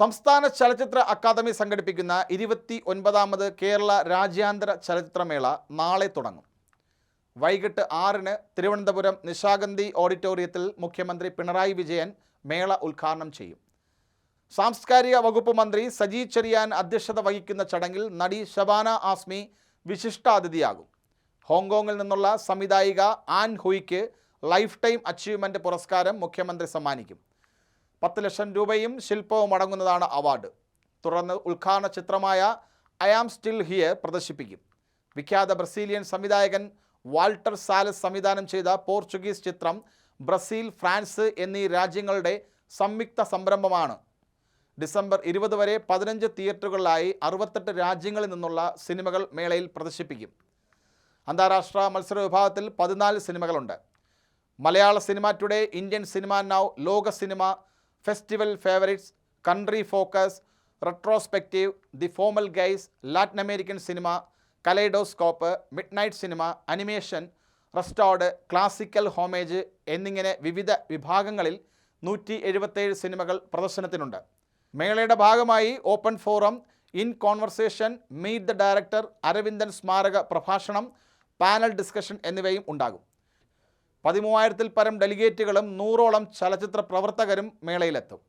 സംസ്ഥാന ചലച്ചിത്ര അക്കാദമി സംഘടിപ്പിക്കുന്ന ഇരുപത്തി ഒൻപതാമത് കേരള രാജ്യാന്തര ചലച്ചിത്രമേള നാളെ തുടങ്ങും. വൈകിട്ട് ആറിന് തിരുവനന്തപുരം നിശാഗന്ധി ഓഡിറ്റോറിയത്തിൽ മുഖ്യമന്ത്രി പിണറായി വിജയൻ മേള ഉദ്ഘാടനം ചെയ്യും. സാംസ്കാരിക വകുപ്പ് മന്ത്രി സജി ചെറിയാൻ അധ്യക്ഷത വഹിക്കുന്ന ചടങ്ങിൽ നടി ഷബാന ആസ്മി വിശിഷ്ടാതിഥിയാകും. ഹോങ്കോങ്ങിൽ നിന്നുള്ള സംവിധായിക ആൻ ഹുയ്ക്ക് ലൈഫ് ടൈം അച്ചീവ്മെന്റ് പുരസ്കാരം മുഖ്യമന്ത്രി സമ്മാനിക്കും. പത്ത് ലക്ഷം രൂപയും ശില്പവും അടങ്ങുന്നതാണ് അവാർഡ്. തുടർന്ന് ഉദ്ഘാടന ചിത്രമായ ഐ ആം സ്റ്റിൽ ഹിയർ പ്രദർശിപ്പിക്കും. വിഖ്യാത ബ്രസീലിയൻ സംവിധായകൻ വാൾട്ടർ സാലസ് സംവിധാനം ചെയ്ത പോർച്ചുഗീസ് ചിത്രം ബ്രസീൽ ഫ്രാൻസ് എന്നീ രാജ്യങ്ങളുടെ സംയുക്ത സംരംഭമാണ്. ഡിസംബർ ഇരുപത് വരെ പതിനഞ്ച് തിയേറ്ററുകളിലായി അറുപത്തെട്ട് രാജ്യങ്ങളിൽ നിന്നുള്ള സിനിമകൾ മേളയിൽ പ്രദർശിപ്പിക്കും. അന്താരാഷ്ട്ര മത്സര വിഭാഗത്തിൽ പതിനാല് സിനിമകളുണ്ട്. മലയാള cinema today Indian cinema now ലോക cinema festival favourites country focus retrospective the female gaze Latin American cinema kaleidoscope midnight cinema animation restored classical homage എന്നിങ്ങനെ വിവിധ വിഭാഗങ്ങളിൽ നൂറ്റി എഴുപത്തേഴ് സിനിമകൾ പ്രദർശനത്തിനുണ്ട്. മേളയുടെ ഭാഗമായി open forum in conversation meet the director Aravindan സ്മാരക പ്രഭാഷണം പാനൽ ഡിസ്കഷൻ എന്നിവയും ഉണ്ടാകും. പതിമൂവായിരത്തിൽ പരം ഡെലിഗേറ്റുകളും നൂറോളം ചലച്ചിത്ര പ്രവർത്തകരും മേളയിലെത്തും.